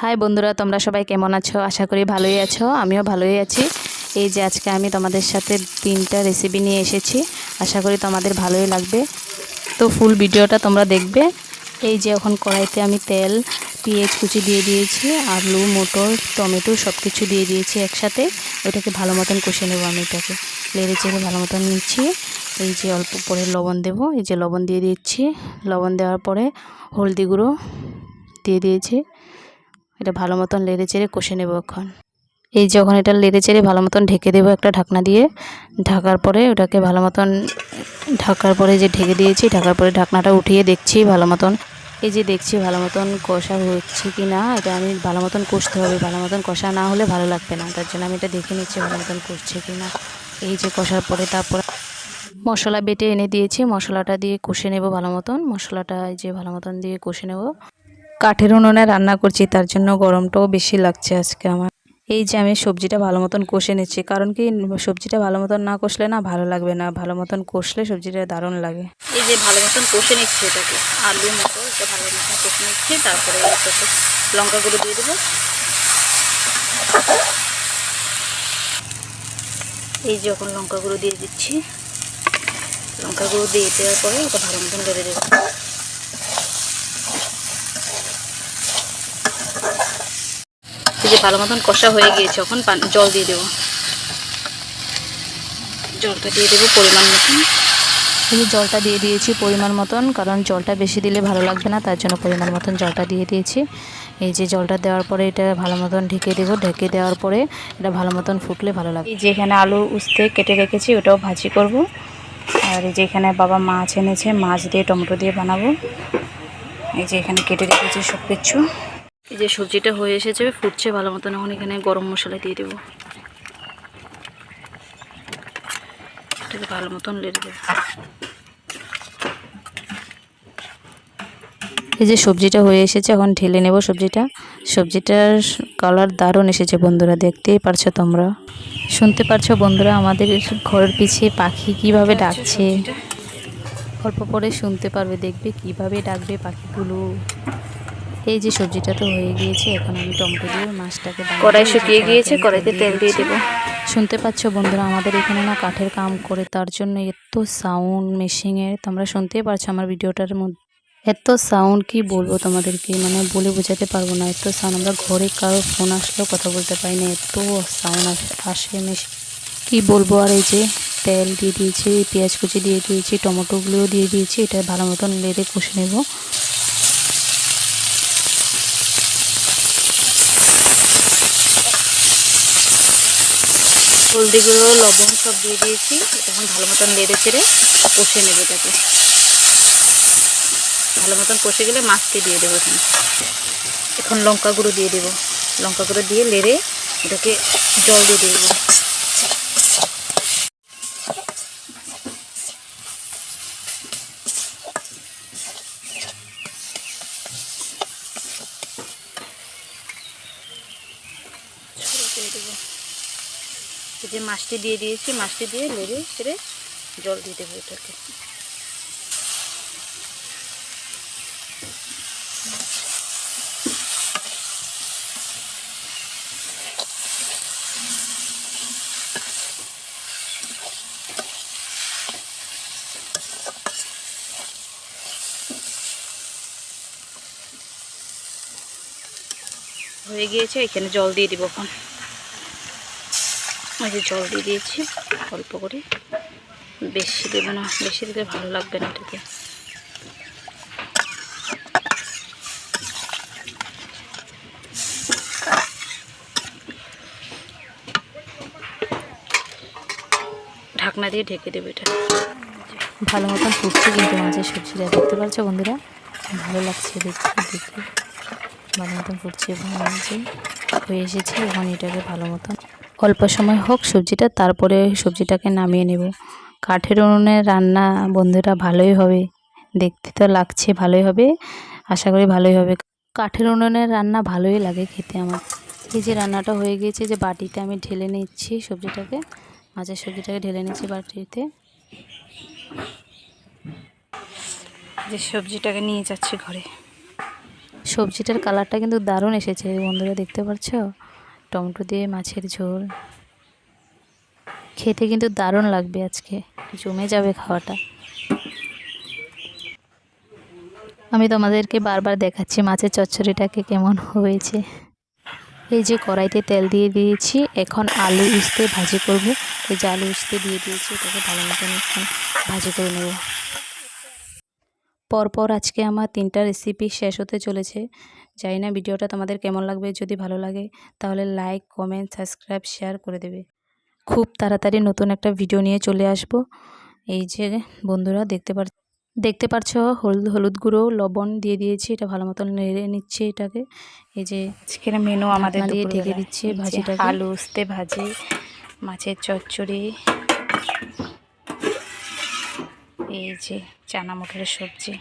High বন্ধুরা, তোমরা সবাই কেমন আছো? আশা করি ভালোই আছো, আমিও ভালোই আছি। এই যে আজকে আমি তোমাদের সাথে তিনটা রেসিপি নিয়ে এসেছি, আশা করি তোমাদের ভালোই লাগবে। তো ফুল ভিডিওটা তোমরা দেখবে। এই যে এখন কড়াইতে আমি তেল, পেঁয়াজ কুচি দিয়ে দিয়েছি, আলু, মটর, টমেটো সব কিছু দিয়ে দিয়েছি একসাথে। ওটাকে ভালো মতন কষে নেব আমি এটাকে। লেড়ে চেড়ে ভালো মতন নিচ্ছি। এই যে অল্প পরে লবণ দেব। এই যে লবণ দিয়ে দিচ্ছি। লবণ দেওয়ার পরে হলদি গুঁড়ো দিয়ে দিয়েছি। এটা ভালো মতন লেড়ে চেড়ে কষে নেব এখন। এই যখন এটা লেড়ে চেড়ে ভালো মতন ঢেকে দেবো একটা ঢাকনা দিয়ে, ঢাকার পরে ওটাকে ভালো মতন, ঢাকার পরে যে ঢেকে দিয়েছি, ঢাকার পরে ঢাকনাটা উঠিয়ে দেখছি ভালো মতন। এই যে দেখছি ভালো মতন কষা হচ্ছে কি না এটা আমি ভালো মতন কষতে হবে। ভালো মতন কষা না হলে ভালো লাগবে না। তার জন্য আমি এটা দেখে নিচ্ছি ভালো মতন কষছে কি না এই যে কষার পরে তারপর মশলা বেটে এনে দিয়েছি। মশলাটা দিয়ে কষে নেব ভালো মতন। মশলাটা এই যে ভালো মতন দিয়ে কষে নেব। কাঠের উনুনে রান্না করছি, তার জন্য গরমটাও বেশি লাগছে আজকে আমার। এই যে আমি সবজিটা ভালো মতন কষে নিচ্ছি, কারণ কি সবজিটা ভালো মতন না কষলে না ভালো লাগবে না, ভালো মতন কষলে সবজিটা দারুণ লাগে। এই যে ভালো মতন কষে নিচ্ছি এটাকে আলু মতো ভালো মতন কষে নিচ্ছি, তারপরে লঙ্কা গুঁড়ো দিয়ে দেবো। এই যে লঙ্কা গুঁড়ো দিয়ে দিচ্ছি। লঙ্কা গুঁড়ো দিয়ে দেওয়ার পরে ওটা ভালো মতন বেড়ে দেবো এই যে ভালো মতন কষা হয়ে গিয়েছে, এখন জল দিয়ে দেবো। জলটা দিয়ে দেবো পরিমাণ মতন। এই জলটা দিয়ে দিয়েছি পরিমাণ মতন, কারণ জলটা বেশি দিলে ভালো লাগবে না, তার জন্য পরিমাণ মতন জলটা দিয়ে দিয়েছি। এই যে জলটা দেওয়ার পরে এটা ভালো মতন ঢেকে দেবো, ঢেকে দেওয়ার পরে এটা ভালো মতন ফুটলে ভালো লাগবে। এই যে এখানে আলু উস্তে কেটে রেখেছি, ওটাও ভাজি করব। আর এই যে এখানে বাবা মাছ এনেছে, মাছ দিয়ে টমেটো দিয়ে বানাবো। এই যে এখানে কেটে রেখেছি সব কিছু এই যে সবজিটা হয়ে এসেছে ফুটছে ভালো মতন। এখন এখানে গরম মশলা দিয়ে দেবো। এটাকে ভালো মতন লেড়ে দেবো। এই যে সবজিটা হয়ে এসেছে এখন ঢেলে নেব সবজিটা। সবজিটার কালার দারুণ এসেছে বন্ধুরা দেখতেই পারছ তোমরা। শুনতে পারছ বন্ধুরা আমাদের ঘরের পিছিয়ে পাখি কীভাবে ডাকছে? অল্প পরে শুনতে পারবে দেখবে কীভাবে ডাকবে পাখিগুলো। এই যে সবজিটা তো হয়ে গিয়েছে এখন আমি টমেটো দিয়ে মাছটাকে কড়াই শুকিয়ে গিয়েছে কড়াইতে তেল দিয়ে দেবো। শুনতে পাচ্ছ বন্ধুরা আমাদের এখানে না কাঠের কাম করে তার জন্য এত সাউন্ড মেশিংয়ের তোমরা শুনতেই পারছ আমার ভিডিওটার মধ্যে। এত সাউন্ড কি বলব তোমাদেরকে মানে বলে বোঝাতে পারব না এত সাউন্ড আমরা ঘরে কারও ফোন আসলেও কথা বলতে পারি না এত সাউন্ড আসে মেশিন কি বলব আর এই যে তেল দিয়ে দিয়েছি পেঁয়াজ কুচি দিয়ে দিয়েছি টমেটোগুলোও দিয়ে দিয়েছি এটা ভালো মতন লেড়ে কষে নেব। হলদি গুঁড়ো লবণ সব দিয়ে দিয়েছি। এটা এখন ভালো মতন নেড়ে চেড়ে কষে নেবে এটাকে। ভালো মতন কষে গেলে মাছকে দিয়ে দেবো এখানে। এখন লঙ্কা গুঁড়ো দিয়ে দেবো। লঙ্কা গুঁড়ো দিয়ে লেড়ে এটাকে জল দিয়ে দেবো। দিয়ে দেবো। যে মাছটি দিয়ে দিয়েছি, মাছটি দিয়ে লেড়ে ছেড়ে জল দিয়ে দেবো এটাকে। হয়ে গিয়েছে, এখানে জল দিয়ে দিব এখন। ওই যে জল দিয়ে দিয়েছি, অল্প করে। বেশি দেবো না, বেশি দিলে ভালো লাগবে না এটাতে ঢাকনা দিয়ে ঢেকে দেবে এটা। ভালো মতন ফুটছে কিন্তু মাছের সবজিটা দেখতে পাচ্ছ বন্ধুরা, ভালো লাগছে দেখতে দেখতে। ভালো মতন ফুটছে এবং হয়ে এসেছে, এখন এটাকে ভালো মতন অল্প সময় হোক সবজিটা তারপরে সবজিটাকে নামিয়ে নেব। কাঠের উনুনে রান্না বন্ধুরা ভালোই হবে। দেখতে তো লাগছে ভালোই হবে। আশা করি ভালোই হবে। কাঠের উনুনের রান্না ভালোই লাগে খেতে আমার। এই যে রান্নাটা হয়ে গিয়েছে যে বাটিতে আমি ঢেলে নিচ্ছি সবজিটাকে। মাছের সবজিটাকে ঢেলে নিচ্ছি বাটিতে। যে সবজিটাকে নিয়ে যাচ্ছি ঘরে। সবজিটার কালারটা কিন্তু দারুণ এসেছে বন্ধুরা দেখতে পাচ্ছ? টমেটো দিয়ে মাছের ঝোল। খেতে কিন্তু দারুণ লাগবে আজকে। জমে যাবে খাওয়াটা। আমি তোমাদেরকে বারবার দেখাচ্ছি মাছের চচ্চড়িটাকে কেমন হয়েছে। এই যে কড়াইতে তেল দিয়ে দিয়েছি, এখন আলু উস্তে ভাজি করব। এই যে আলু উস্তে দিয়ে দিয়েছি, এটাকে ভালো মতন এখন ভাজি করে নেব। পরপর আজকে আমার তিনটা রেসিপি শেষ হতে চলেছে। জানি না ভিডিওটা তোমাদের কেমন লাগবে যদি ভালো লাগে তাহলে লাইক কমেন্ট সাবস্ক্রাইব শেয়ার করে দেবে। খুব তাড়াতাড়ি নতুন একটা ভিডিও নিয়ে চলে আসব। এই যে বন্ধুরা দেখতে পার দেখতে পাচ্ছ হলুদ হলুদ গুঁড়ো লবণ দিয়ে দিয়েছি এটা ভালো মতন নেড়ে নিচ্ছে এটাকে। এই যে আজকের মেনু আমাদের দিয়ে ঢেকে। দিচ্ছি ভাজিটাকে। আলু উস্তে ভাজি মাছের চচ্চড়ি। এই যে চানা মটরের সবজি।